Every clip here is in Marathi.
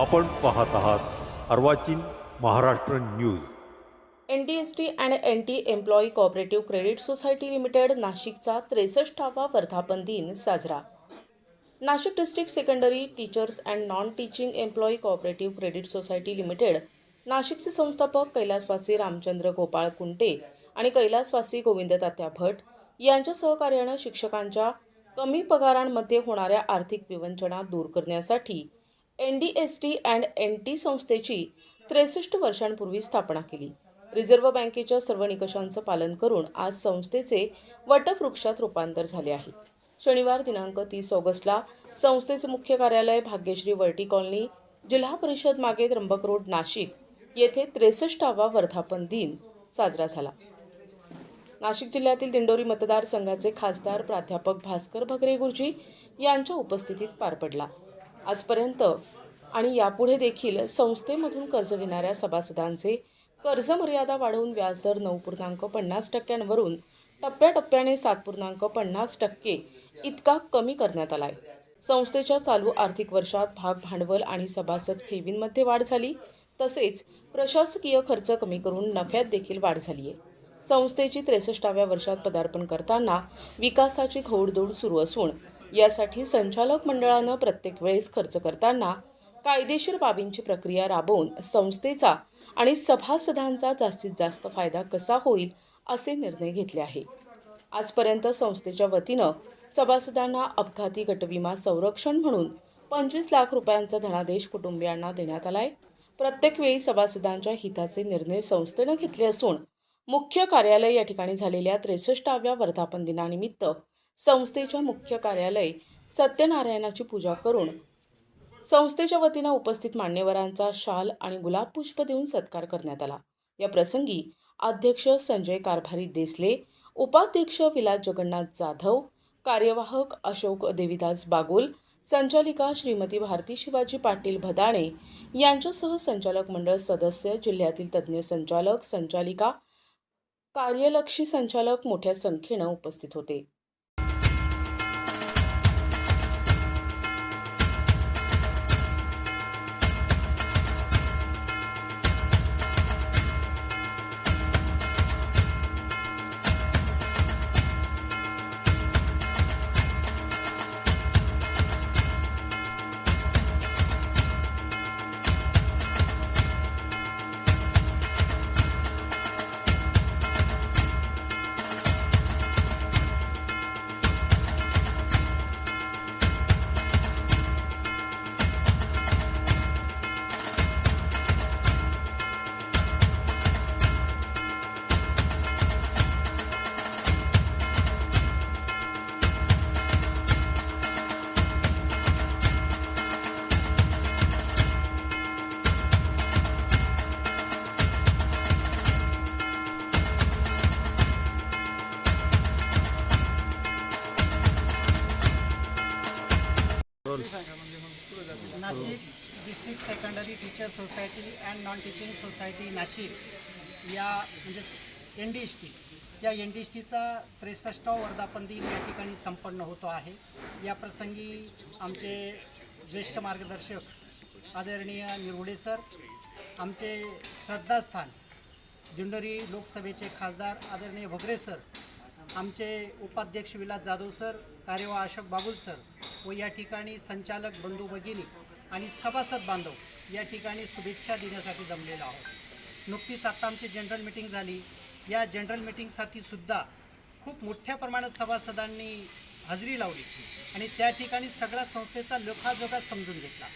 आपण पाहत आहात Arvachin Maharashtra news. N T S T and N T employee cooperative credit society limited नाशिकचा त्रेसष्टावा वर्धापन दिन साजरा. Nashik district secondary teachers and non teaching employee cooperative credit society limited नाशिकचे संस्थापक कैलासवासी रामचंद्र गोपाळ कुंटे आणि कैलासवासी गोविंद तात्या भट यांच्या सहकार्यानं शिक्षकांच्या कमी पगारांमध्ये होणाऱ्या आर्थिक विवंचना दूर करण्यासाठी N D S T and N T संस्थेची त्रेसष्ट वर्षांपूर्वी स्थापना केली. रिझर्व्ह बँकेच्या सर्व निकषांचं पालन करून आज संस्थेचे वटवृक्षात रूपांतर झाले आहे. शनिवार दिनांक तीस ऑगस्टला संस्थेचे मुख्य कार्यालय भाग्यश्री वर्टी कॉलनी जिल्हा परिषद मागे त्र्यंबक रोड नाशिक येथे त्रेसष्टावा वर्धापन दिन साजरा झाला. नाशिक जिल्ह्यातील दिंडोरी मतदारसंघाचे खासदार प्राध्यापक भास्कर भगरे गुरुजी यांच्या उपस्थितीत पार पडला. आजपर्यंत. आणि यापुढे देखील संस्थेमधून कर्ज घेणाऱ्या सभासदांचे कर्ज मर्यादा वाढवून व्याजदर नऊ पूर्णांक पन्नास टक्क्यांवरून टप्प्याटप्प्याने सात पूर्णांक पन्नास टक्के इतका कमी करण्यात आला आहे संस्थेच्या चालू आर्थिक वर्षात भाग भांडवल आणि सभासद ठेवींमध्ये वाढ झाली तसेच प्रशासकीय खर्च कमी करून नफ्यात देखील वाढ झाली आहे संस्थेची त्रेसष्टाव्या वर्षात पदार्पण करताना विकासाची घोडदौड सुरू असून यासाठी संचालक मंडळानं प्रत्येक वेळेस खर्च करताना कायदेशीर बाबींची प्रक्रिया राबवून संस्थेचा आणि सभासदांचा जास्तीत जास्त फायदा कसा होईल असे निर्णय घेतले आहे. आजपर्यंत संस्थेच्या वतीनं सभासदांना अपघाती गटविमा संरक्षण म्हणून पंचवीस लाख रुपयांचा धनादेश कुटुंबियांना देण्यात आलाय. प्रत्येक वेळी सभासदांच्या हिताचे निर्णय संस्थेनं घेतले असून मुख्य कार्यालय या ठिकाणी झालेल्या त्रेसष्टाव्या वर्धापन दिनानिमित्त संस्थेच्या मुख्य कार्यालय सत्यनारायणाची पूजा करून संस्थेच्या वतीनं उपस्थित मान्यवरांचा शाल आणि गुलाब पुष्प देऊन सत्कार करण्यात आला. या प्रसंगी अध्यक्ष संजय कारभारी देसले उपाध्यक्ष विलास जगन्नाथ जाधव कार्यवाहक अशोक देविदास बागुल संचालिका श्रीमती भारती शिवाजी पाटील भदाणे यांच्यासह संचालक मंडळ सदस्य जिल्ह्यातील तज्ज्ञ संचालक संचालिका कार्यलक्षी संचालक मोठ्या संख्येनं उपस्थित होते. Nashik district secondary teacher society and non teaching society Nashik या म्हणजे एन डी एस टी या एन डी एस टीचा त्रेसष्टावा वर्धापन दिन या ठिकाणी संपन्न होतो आहे. या प्रसंगी आमचे ज्येष्ठ मार्गदर्शक आदरणीय निरवडे सर आमचे श्रद्धास्थान दिंडोरी लोकसभेचे खासदार आदरणीय भगरे सर आमचे उपाध्यक्ष विलास जाधव सर कार्यवाह अशोक बाबुल सर व या ठिकाणी संचालक बंधू भगिनी आणि सभासद बांधव या ठिकाणी शुभेच्छा देण्यासाठी जमलेलो आहोत. नुकतीच आत्ता आमची जनरल मिटिंग झाली. या जनरल मिटिंगसाठी सुद्धा खूप मोठ्या प्रमाणात सभासदांनी हजेरी लावली आणि त्या ठिकाणी सगळ्या संस्थेचा लेखाजोखा समजून घेतला.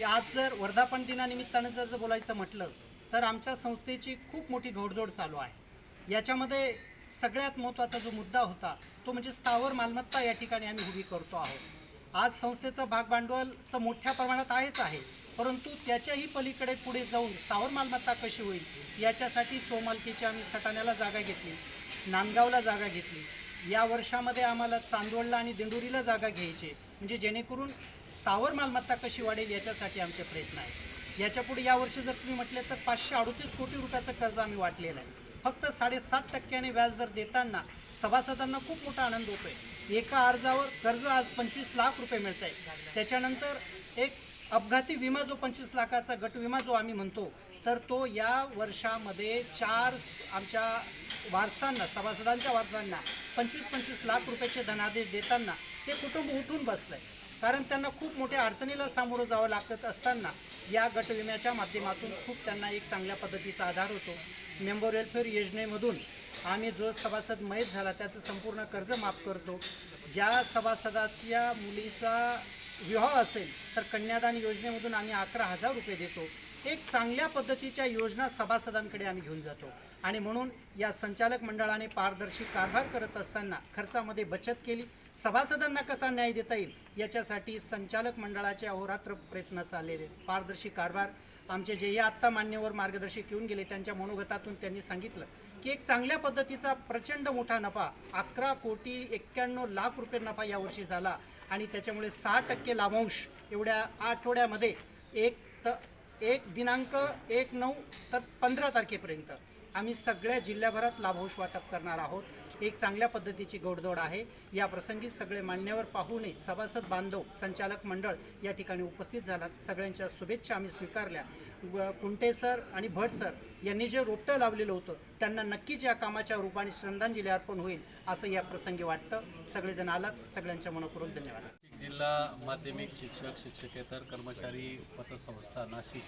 या आज जर वर्धापन दिनानिमित्तानं जर जर बोलायचं म्हटलं तर आमच्या संस्थेची खूप मोठी घोडदौड चालू आहे. याच्यामध्ये सगळ्यात महत्त्वाचा जो मुद्दा होता तो म्हणजे स्थावर मालमत्ता या ठिकाणी आम्ही उभी करतो आहोत. आज संस्थेचं भागभांडवल तर मोठ्या प्रमाणात आहेच आहे. परंतु त्याच्याही पलीकडे पुढे जाऊन स्थावर मालमत्ता कशी होईल याच्यासाठी सोमालकीची आम्ही सटाण्याला जागा घेतली नांदगावला जागा घेतली. या वर्षामध्ये आम्हाला चांदवडला आणि दिंडोरीला जागा घ्यायची म्हणजे जेणेकरून स्थावर मालमत्ता कशी वाढेल याच्यासाठी आमचे प्रयत्न आहेत. याच्यापुढे यावर्षी जर तुम्ही म्हटले तर पाचशे अडतीस कोटी रुपयाचं कर्ज आम्ही वाटलेलं आहे. फक्त साडेसात टक्क्याने व्याजदर देताना सभासदांना खूप मोठा आनंद होतो आहे एका अर्जावर कर्ज आज पंचवीस लाख रुपये मिळत आहे त्याच्यानंतर एक अपघाती विमा जो पंचवीस लाखाचा गट विमा जो आम्ही म्हणतो तर तो या वर्षामध्ये चार आमच्या वारसांना सभासदांच्या वारसांना पंचवीस पंचवीस लाख रुपयाचे धनादेश देताना ते कुटुंब उठून बसलंय. कारण त्यांना खूप मोठ्या अडचणीला सामोरं जावं लागत असताना या गट विम्याच्या माध्यमातून खूप त्यांना एक चांगल्या पद्धतीचा आधार होतो. मेंबर वेलफेअर योजनेमधून आम्ही जो सभासद मयत झाला त्याचं संपूर्ण कर्ज माफ करतो. ज्या सभासदाच्या मुलीचा विवाह असेल तर कन्यादान योजनेमधून आम्ही अकरा हजार रुपये देतो. एक चांगल्या पद्धतीच्या योजना सभासदांकडे आम्ही घेऊन जातो. आणि म्हणून या संचालक मंडळाने पारदर्शी कारभार करत असताना खर्चामध्ये बचत केली. सभासदांना कसा न्याय देता येईल? याच्यासाठी संचालक मंडळाचे अहोरात्र प्रयत्न चाललेले आहेत. पारदर्शी कारभार आमचे जे या आत्ता मान्यवर मार्गदर्शक येऊन गेले त्यांच्या मनोगतातून त्यांनी सांगितलं की एक चांगल्या पद्धतीचा प्रचंड मोठा नफा अकरा कोटी एक्क्याण्णव लाख रुपये नफा यावर्षी झाला आणि त्याच्यामुळे सहा टक्के लाभांश एवढ्या आठवड्यामध्ये एक त एक दिनांक एक नऊ तर पंधरा तारखेपर्यंत आम्ही सगळ्या जिल्ह्याभरात लाभांश वाटप करणार आहोत. एक चांगल्या पद्धतीची गोडदोड आहे. या प्रसंगी सगळे मान्यवर पाहुणे सभासद बांधव संचालक मंडळ या ठिकाणी उपस्थित झालात. सगळ्यांच्या शुभेच्छा आम्ही स्वीकारल्या. व कुंटे सर आणि भट सर यांनी जे रोपटं लावलेलं होतं त्यांना नक्कीच या कामाच्या रूपाने श्रद्धांजली अर्पण होईल असं या प्रसंगी वाटतं. सगळेजण आलात. सगळ्यांच्या मनपूर्वक धन्यवाद. नाशिक जिल्हा माध्यमिक शिक्षक शिक्षकेतर कर्मचारी पतसंस्था नाशिक.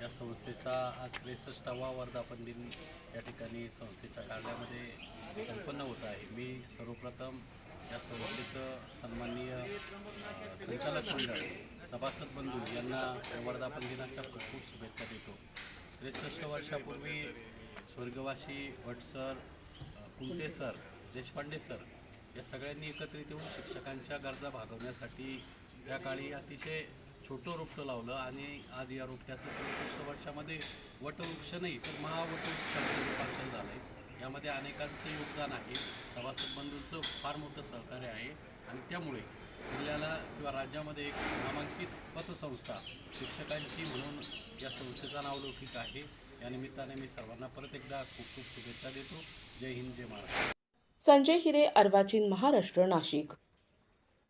या संस्थेचा आज त्रेसष्टावा वर्धापन दिन या ठिकाणी संस्थेच्या कार्यामध्ये संपन्न होत आहे. मी सर्वप्रथम या संस्थेचं सन्माननीय संचालक मंडळ सभासद बंधू यांना या वर्धापन दिनाच्या खूप खूप शुभेच्छा देतो. त्रेसष्ट वर्षापूर्वी स्वर्गवासी Bhat sir Kunte sir Deshpande sir या सगळ्यांनी एकत्रित येऊन शिक्षकांच्या गरजा भागवण्यासाठी त्या काळी अतिशय छोटं रोपटं लावलं आणि आज या रोपट्याचं त्रेसष्ट वर्षामध्ये वटवृक्ष नाही तर महावटवृक्षाचं रूपांतर झालं आहे यामध्ये अनेकांचं योगदान आहे. सभासद बंधूंचं फार मोठं सहकार्य आहे आणि त्यामुळे जिल्ह्याला किंवा राज्यामध्ये एक नामांकित पतसंस्था शिक्षकांची म्हणून या संस्थेचा नावलौकिक आहे. या निमित्ताने मी सर्वांना परत एकदा खूप खूप शुभेच्छा देतो. जय हिंद जय महाराष्ट्र. संजय हिरे अर्वाचीन महाराष्ट्र नाशिक.